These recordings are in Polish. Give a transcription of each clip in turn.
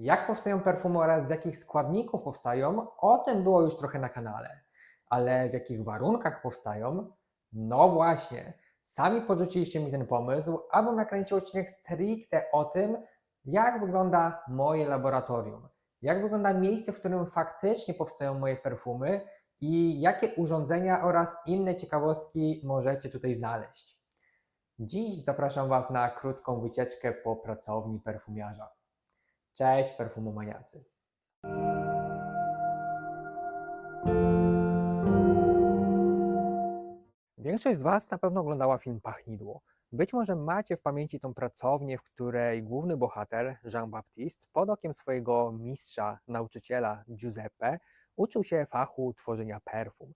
Jak powstają perfumy oraz z jakich składników powstają, o tym było już trochę na kanale. Ale w jakich warunkach powstają? No właśnie, sami podrzuciliście mi ten pomysł, abym nakręcił odcinek stricte o tym, jak wygląda moje laboratorium, jak wygląda miejsce, w którym faktycznie powstają moje perfumy i jakie urządzenia oraz inne ciekawostki możecie tutaj znaleźć. Dziś zapraszam Was na krótką wycieczkę po pracowni perfumiarza. Cześć perfumomaniacy. Większość z Was na pewno oglądała film Pachnidło. Być może macie w pamięci tą pracownię, w której główny bohater, Jean-Baptiste, pod okiem swojego mistrza, nauczyciela Giuseppe, uczył się fachu tworzenia perfum.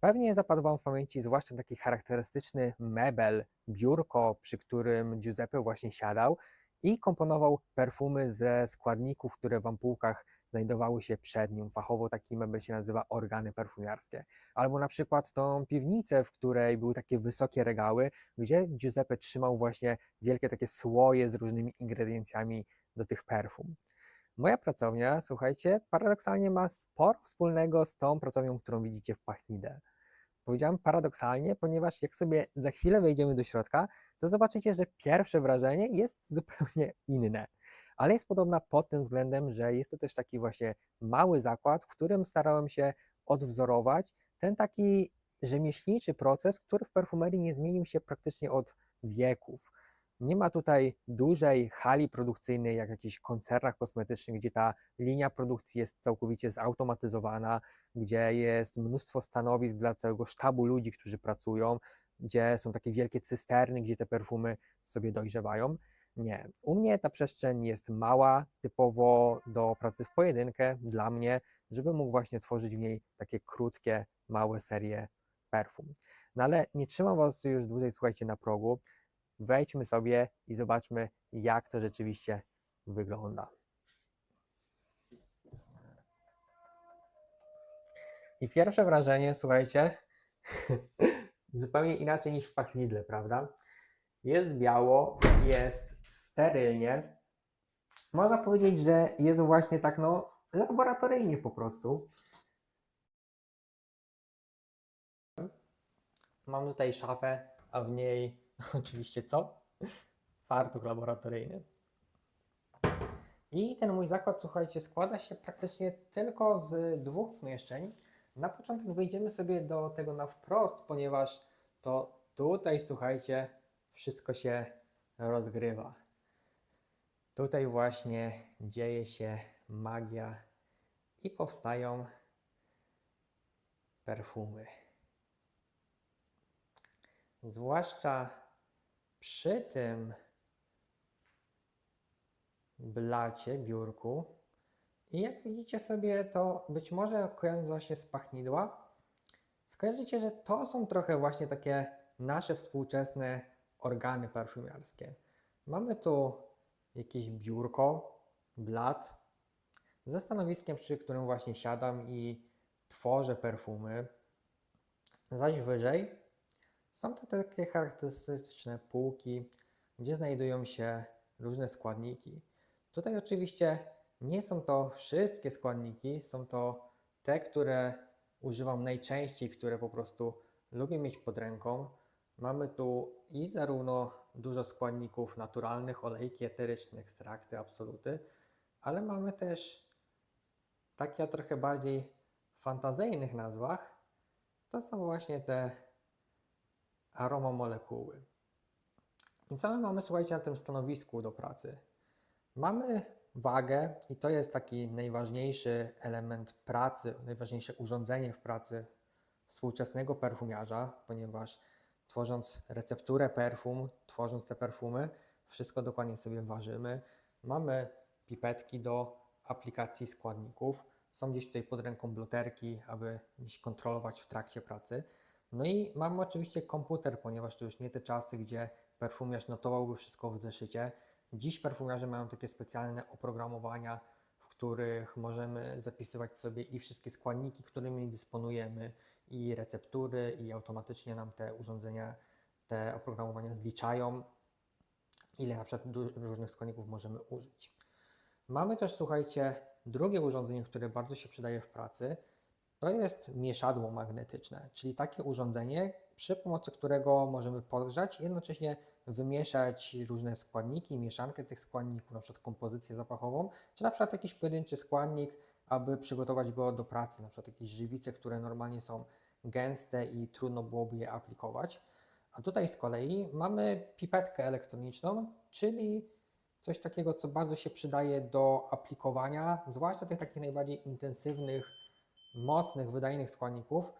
Pewnie zapadł Wam w pamięci zwłaszcza taki charakterystyczny mebel, biurko, przy którym Giuseppe właśnie siadał i komponował perfumy ze składników, które w ampułkach znajdowały się przed nim. Fachowo taki mebel się nazywa organy perfumiarskie. Albo na przykład tą piwnicę, w której były takie wysokie regały, gdzie Giuseppe trzymał właśnie wielkie takie słoje z różnymi ingrediencjami do tych perfum. Moja pracownia, słuchajcie, paradoksalnie ma sporo wspólnego z tą pracownią, którą widzicie w Pachnidę. Powiedziałem paradoksalnie, ponieważ jak sobie za chwilę wejdziemy do środka, to zobaczycie, że pierwsze wrażenie jest zupełnie inne. Ale jest podobna pod tym względem, że jest to też taki właśnie mały zakład, w którym starałem się odwzorować ten taki rzemieślniczy proces, który w perfumerii nie zmienił się praktycznie od wieków. Nie ma tutaj dużej hali produkcyjnej, jak w jakichś koncernach kosmetycznych, gdzie ta linia produkcji jest całkowicie zautomatyzowana, gdzie jest mnóstwo stanowisk dla całego sztabu ludzi, którzy pracują, gdzie są takie wielkie cysterny, gdzie te perfumy sobie dojrzewają. Nie. U mnie ta przestrzeń jest mała, typowo do pracy w pojedynkę dla mnie, żeby mógł właśnie tworzyć w niej takie krótkie, małe serie perfum. No ale nie trzymam Was już dłużej, słuchajcie, na progu. Wejdźmy sobie i zobaczmy, jak to rzeczywiście wygląda. I pierwsze wrażenie, słuchajcie, zupełnie inaczej niż w pachnidle, prawda? Jest biało, jest sterylnie. Można powiedzieć, że jest właśnie tak, no, laboratoryjnie po prostu. Mam tutaj szafę, a w niej oczywiście co? Fartuch laboratoryjny. I ten mój zakład, słuchajcie, składa się praktycznie tylko z dwóch pomieszczeń. Na początek wejdziemy sobie do tego na wprost, ponieważ to tutaj, słuchajcie, wszystko się rozgrywa. Tutaj właśnie dzieje się magia i powstają perfumy. Zwłaszcza przy tym blacie, biurku. I jak widzicie sobie, to być może kojarząc właśnie z pachnidła, skojarzycie, że to są trochę właśnie takie nasze współczesne organy parfumiarskie. Mamy tu jakieś biurko, blat, ze stanowiskiem, przy którym właśnie siadam i tworzę perfumy. Zaś wyżej są to takie charakterystyczne półki, gdzie znajdują się różne składniki. Tutaj oczywiście nie są to wszystkie składniki, są to te, które używam najczęściej, które po prostu lubię mieć pod ręką. Mamy tu i zarówno dużo składników naturalnych, olejki eteryczne, ekstrakty, absoluty, ale mamy też takie o trochę bardziej fantazyjnych nazwach. To są właśnie te aromamolekuły. I co my mamy, słuchajcie, na tym stanowisku do pracy? Mamy wagę i to jest taki najważniejszy element pracy, najważniejsze urządzenie w pracy współczesnego perfumiarza, ponieważ tworząc recepturę perfum, tworząc te perfumy, wszystko dokładnie sobie ważymy. Mamy pipetki do aplikacji składników. Są gdzieś tutaj pod ręką bloterki, aby gdzieś kontrolować w trakcie pracy. No i mamy oczywiście komputer, ponieważ to już nie te czasy, gdzie perfumiarz notowałby wszystko w zeszycie. Dziś perfumiarze mają takie specjalne oprogramowania, w których możemy zapisywać sobie i wszystkie składniki, którymi dysponujemy, i receptury, i automatycznie nam te urządzenia, te oprogramowania zliczają, ile na przykład różnych składników możemy użyć. Mamy też, słuchajcie, drugie urządzenie, które bardzo się przydaje w pracy. To jest mieszadło magnetyczne, czyli takie urządzenie, przy pomocy którego możemy podgrzać i jednocześnie wymieszać różne składniki, mieszankę tych składników, na przykład kompozycję zapachową, czy na przykład jakiś pojedynczy składnik, aby przygotować go do pracy, na przykład jakieś żywice, które normalnie są gęste i trudno byłoby je aplikować. A tutaj z kolei mamy pipetkę elektroniczną, czyli coś takiego, co bardzo się przydaje do aplikowania, zwłaszcza tych takich najbardziej intensywnych, mocnych, wydajnych składników,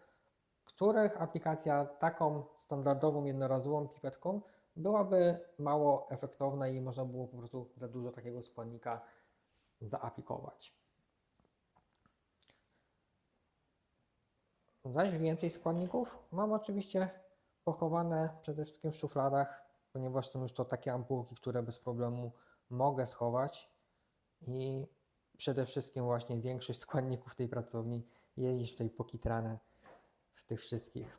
których aplikacja taką standardową, jednorazową pipetką byłaby mało efektowna i można było po prostu za dużo takiego składnika zaaplikować. Zaś więcej składników mam oczywiście pochowane przede wszystkim w szufladach, ponieważ są już to takie ampułki, które bez problemu mogę schować i przede wszystkim właśnie większość składników tej pracowni jest tutaj pokitrane w tych wszystkich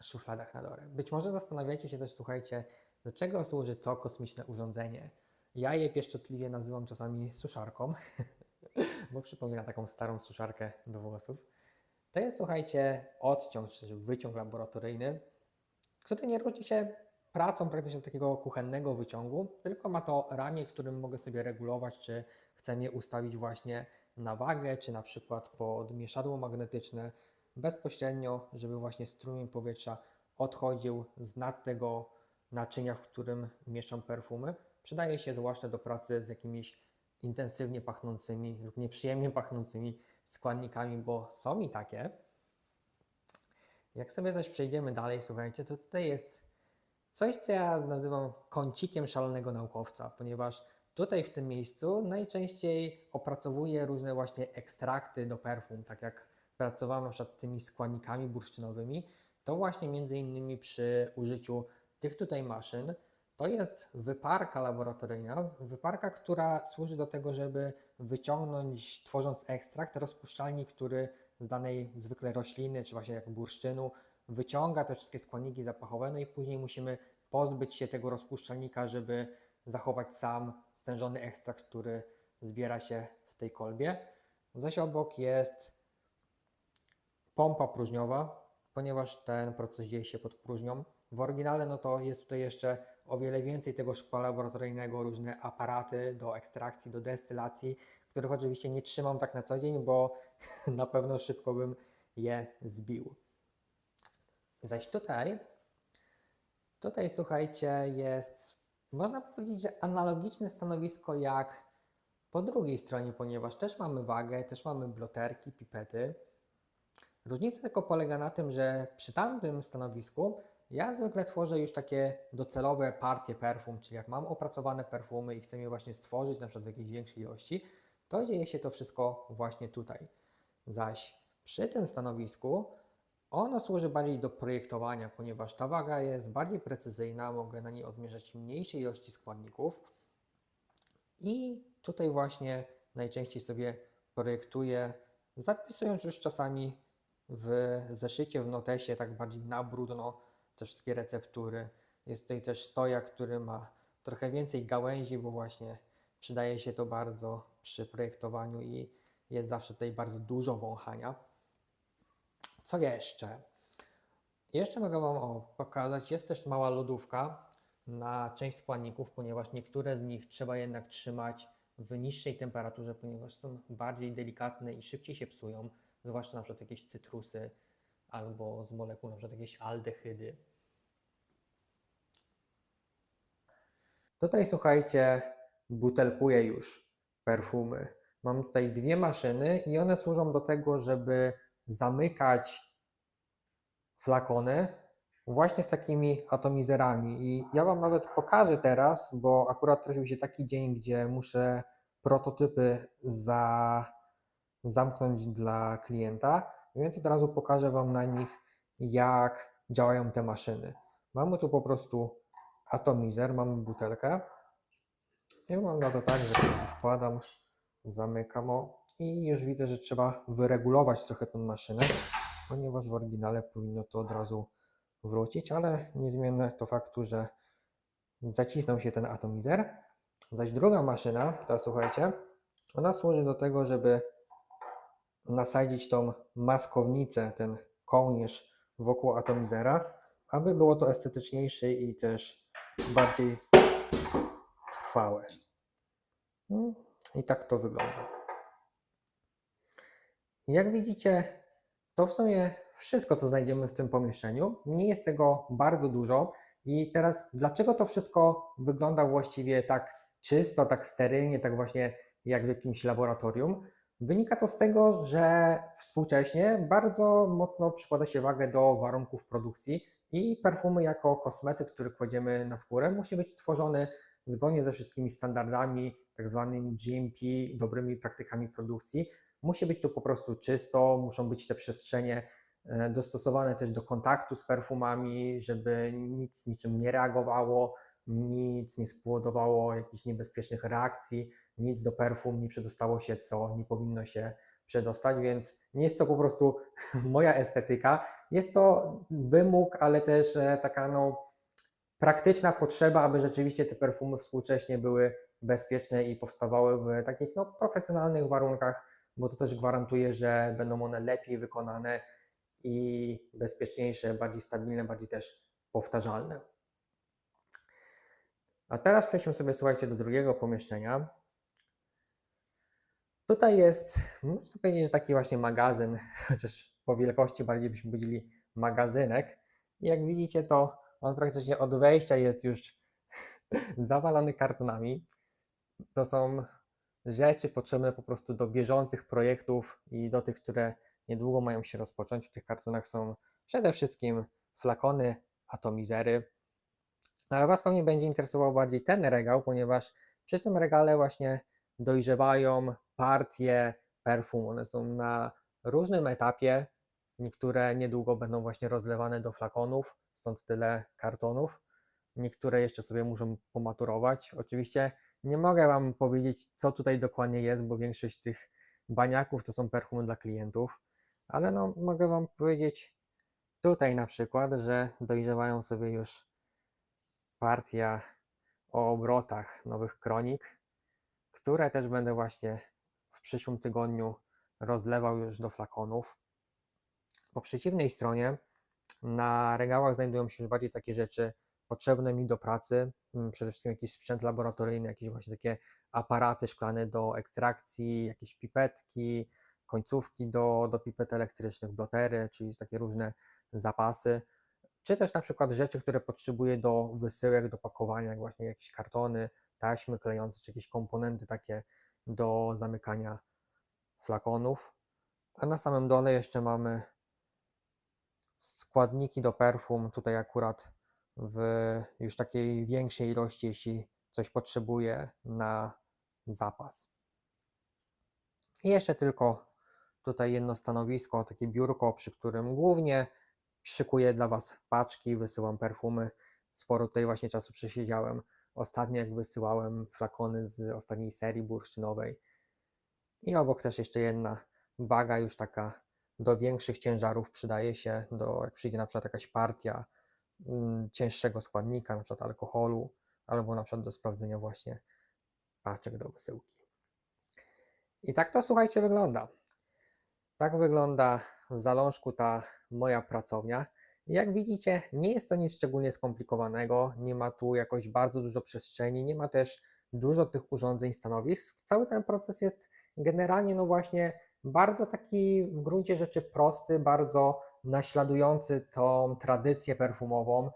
szufladach na dole. Być może zastanawiacie się też, słuchajcie, do czego służy to kosmiczne urządzenie. Ja je pieszczotliwie nazywam czasami suszarką, bo przypomina taką starą suszarkę do włosów. To jest, słuchajcie, odciąg, czy wyciąg laboratoryjny, który nie różni się pracą praktycznie takiego kuchennego wyciągu, tylko ma to ramię, którym mogę sobie regulować, czy chcę je ustawić właśnie na wagę, czy na przykład pod mieszadło magnetyczne, bezpośrednio, żeby właśnie strumień powietrza odchodził z nad tego naczynia, w którym mieszczą perfumy. Przydaje się zwłaszcza do pracy z jakimiś intensywnie pachnącymi lub nieprzyjemnie pachnącymi składnikami, bo są i takie. Jak sobie zaś przejdziemy dalej, słuchajcie, to tutaj jest coś, co ja nazywam kącikiem szalonego naukowca, ponieważ tutaj w tym miejscu najczęściej opracowuję różne właśnie ekstrakty do perfum, tak jak pracowałem na przykład tymi składnikami bursztynowymi, to właśnie między innymi przy użyciu tych tutaj maszyn, to jest wyparka laboratoryjna, wyparka, która służy do tego, żeby wyciągnąć, tworząc ekstrakt, rozpuszczalnik, który z danej zwykle rośliny, czy właśnie jak bursztynu, wyciąga te wszystkie składniki zapachowe, no i później musimy pozbyć się tego rozpuszczalnika, żeby zachować sam stężony ekstrakt, który zbiera się w tej kolbie. Zaś obok jest pompa próżniowa, ponieważ ten proces dzieje się pod próżnią. W oryginale no to jest tutaj jeszcze o wiele więcej tego szkła laboratoryjnego, różne aparaty do ekstrakcji, do destylacji, których oczywiście nie trzymam tak na co dzień, bo na pewno szybko bym je zbił. Zaś tutaj, tutaj słuchajcie, jest, można powiedzieć, że analogiczne stanowisko jak po drugiej stronie, ponieważ też mamy wagę, też mamy bloterki, pipety. Różnica tylko polega na tym, że przy tamtym stanowisku ja zwykle tworzę już takie docelowe partie perfum, czyli jak mam opracowane perfumy i chcę je właśnie stworzyć na przykład w jakiejś większej ilości, to dzieje się to wszystko właśnie tutaj. Zaś przy tym stanowisku ono służy bardziej do projektowania, ponieważ ta waga jest bardziej precyzyjna, mogę na niej odmierzać mniejsze ilości składników i tutaj właśnie najczęściej sobie projektuję, zapisując już czasami w zeszycie, w notesie, tak bardziej na brudno te wszystkie receptury. Jest tutaj też stojak, który ma trochę więcej gałęzi, bo właśnie przydaje się to bardzo przy projektowaniu i jest zawsze tutaj bardzo dużo wąchania. Co jeszcze? Jeszcze mogę Wam pokazać, jest też mała lodówka na część składników, ponieważ niektóre z nich trzeba jednak trzymać w niższej temperaturze, ponieważ są bardziej delikatne i szybciej się psują, zwłaszcza na przykład jakieś cytrusy albo z molekuł, na przykład jakieś aldehydy. Tutaj słuchajcie, butelkuję już perfumy. Mam tutaj dwie maszyny i one służą do tego, żeby zamykać flakony właśnie z takimi atomizerami. I ja Wam nawet pokażę teraz, bo akurat trafił się taki dzień, gdzie muszę prototypy za, zamknąć dla klienta, więc od razu pokażę Wam na nich, jak działają te maszyny. Mamy tu po prostu atomizer, mamy butelkę i wygląda to tak, że wkładam, zamykam o i już widzę, że trzeba wyregulować trochę tą maszynę, ponieważ w oryginale powinno to od razu wrócić, ale niezmienne to faktu, że zacisnął się ten atomizer. Zaś druga maszyna, teraz słuchajcie, Ona służy do tego, żeby nasadzić tą maskownicę, ten kołnierz wokół atomizera, aby było to estetyczniejsze i też bardziej trwałe. Mm, I tak to wygląda. Jak widzicie, to w sumie wszystko, co znajdziemy w tym pomieszczeniu. Nie jest tego bardzo dużo. I teraz, dlaczego to wszystko wygląda właściwie tak czysto, tak sterylnie, tak właśnie jak w jakimś laboratorium? Wynika to z tego, że współcześnie bardzo mocno przykłada się wagę do warunków produkcji i perfumy jako kosmetyk, który kładziemy na skórę, musi być tworzony zgodnie ze wszystkimi standardami, tak zwanymi GMP, dobrymi praktykami produkcji. Musi być tu po prostu czysto, muszą być te przestrzenie e, dostosowane też do kontaktu z perfumami, żeby nic niczym nie reagowało, nic nie spowodowało jakichś niebezpiecznych reakcji, nic do perfum nie przedostało się, co nie powinno się przedostać, więc nie jest to po prostu moja estetyka, jest to wymóg, ale też e, taka no, praktyczna potrzeba, aby rzeczywiście te perfumy współcześnie były bezpieczne i powstawały w takich no, profesjonalnych warunkach, bo to też gwarantuje, że będą one lepiej wykonane i bezpieczniejsze, bardziej stabilne, bardziej też powtarzalne. A teraz przejdźmy sobie, słuchajcie, do drugiego pomieszczenia. Tutaj jest, można powiedzieć, że taki właśnie magazyn, chociaż po wielkości bardziej byśmy powiedzieli magazynek. I jak widzicie, to on praktycznie od wejścia jest już zawalony kartonami. To są rzeczy potrzebne po prostu do bieżących projektów i do tych, które niedługo mają się rozpocząć. W tych kartonach są przede wszystkim flakony, atomizery. Ale Was pewnie będzie interesował bardziej ten regał, ponieważ przy tym regale właśnie dojrzewają partie perfum. One są na różnym etapie. Niektóre niedługo będą właśnie rozlewane do flakonów, stąd tyle kartonów. Niektóre jeszcze sobie muszą pomaturować. Oczywiście nie mogę Wam powiedzieć, co tutaj dokładnie jest, bo większość tych baniaków to są perfumy dla klientów, ale no, mogę Wam powiedzieć tutaj na przykład, że dojrzewają sobie już partia o obrotach nowych kronik, które też będę właśnie w przyszłym tygodniu rozlewał już do flakonów. Po przeciwnej stronie na regałach znajdują się już bardziej takie rzeczy potrzebne mi do pracy, przede wszystkim jakiś sprzęt laboratoryjny, jakieś właśnie takie aparaty szklane do ekstrakcji, jakieś pipetki, końcówki do, do pipet elektrycznych, blotery, czyli takie różne zapasy, czy też na przykład rzeczy, które potrzebuję do wysyłek, do pakowania, jak właśnie jakieś kartony, taśmy klejące, czy jakieś komponenty takie do zamykania flakonów. A na samym dole jeszcze mamy składniki do perfum. Tutaj akurat w już takiej większej ilości, jeśli coś potrzebuję na zapas. I jeszcze tylko tutaj jedno stanowisko, takie biurko, przy którym głównie szykuję dla Was paczki, wysyłam perfumy. Sporo tutaj właśnie czasu przesiedziałem. Ostatnio jak wysyłałem flakony z ostatniej serii bursztynowej. I obok też jeszcze jedna waga już taka do większych ciężarów przydaje się, do, jak przyjdzie na przykład jakaś partia cięższego składnika, na przykład alkoholu, albo na przykład do sprawdzenia właśnie paczek do wysyłki. I tak to słuchajcie wygląda. Tak wygląda w zalążku ta moja pracownia. Jak widzicie, nie jest to nic szczególnie skomplikowanego, nie ma tu jakoś bardzo dużo przestrzeni, nie ma też dużo tych urządzeń, stanowisk. Cały ten proces jest generalnie, no właśnie, bardzo taki w gruncie rzeczy prosty, bardzo naśladujący tą tradycję perfumową,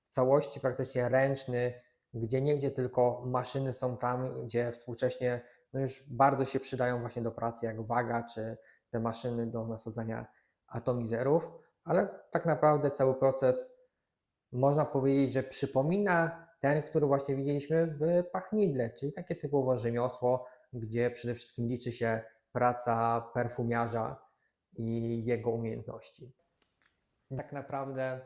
w całości praktycznie ręczny, gdzie niegdzie tylko maszyny są tam, gdzie współcześnie no już bardzo się przydają właśnie do pracy, jak waga czy te maszyny do nasadzania atomizerów, ale tak naprawdę cały proces można powiedzieć, że przypomina ten, który właśnie widzieliśmy w pachnidle, czyli takie typowo rzemiosło, gdzie przede wszystkim liczy się praca perfumiarza i jego umiejętności. Tak naprawdę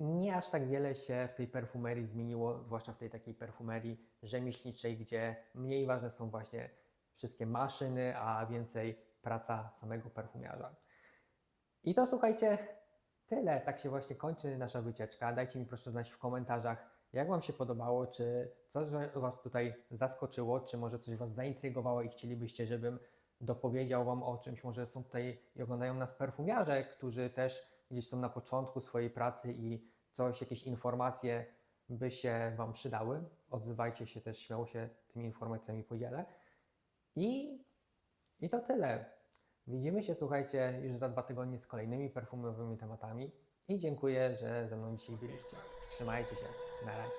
nie aż tak wiele się w tej perfumerii zmieniło, zwłaszcza w tej takiej perfumerii rzemieślniczej, gdzie mniej ważne są właśnie wszystkie maszyny, a więcej praca samego perfumiarza. I to słuchajcie, tyle. Tak się właśnie kończy nasza wycieczka. Dajcie mi proszę znać w komentarzach, Jak Wam się podobało? Czy coś Was tutaj zaskoczyło? Czy może coś Was zaintrygowało i chcielibyście, żebym dopowiedział Wam o czymś? Może są tutaj i oglądają nas perfumiarze, którzy też gdzieś są na początku swojej pracy i coś, jakieś informacje by się Wam przydały. Odzywajcie się też, śmiało się tymi informacjami podzielę. I, I to tyle. Widzimy się, słuchajcie, już za dwa tygodnie z kolejnymi perfumowymi tematami. I dziękuję, że ze mną dzisiaj byliście. Trzymajcie się. Na razie.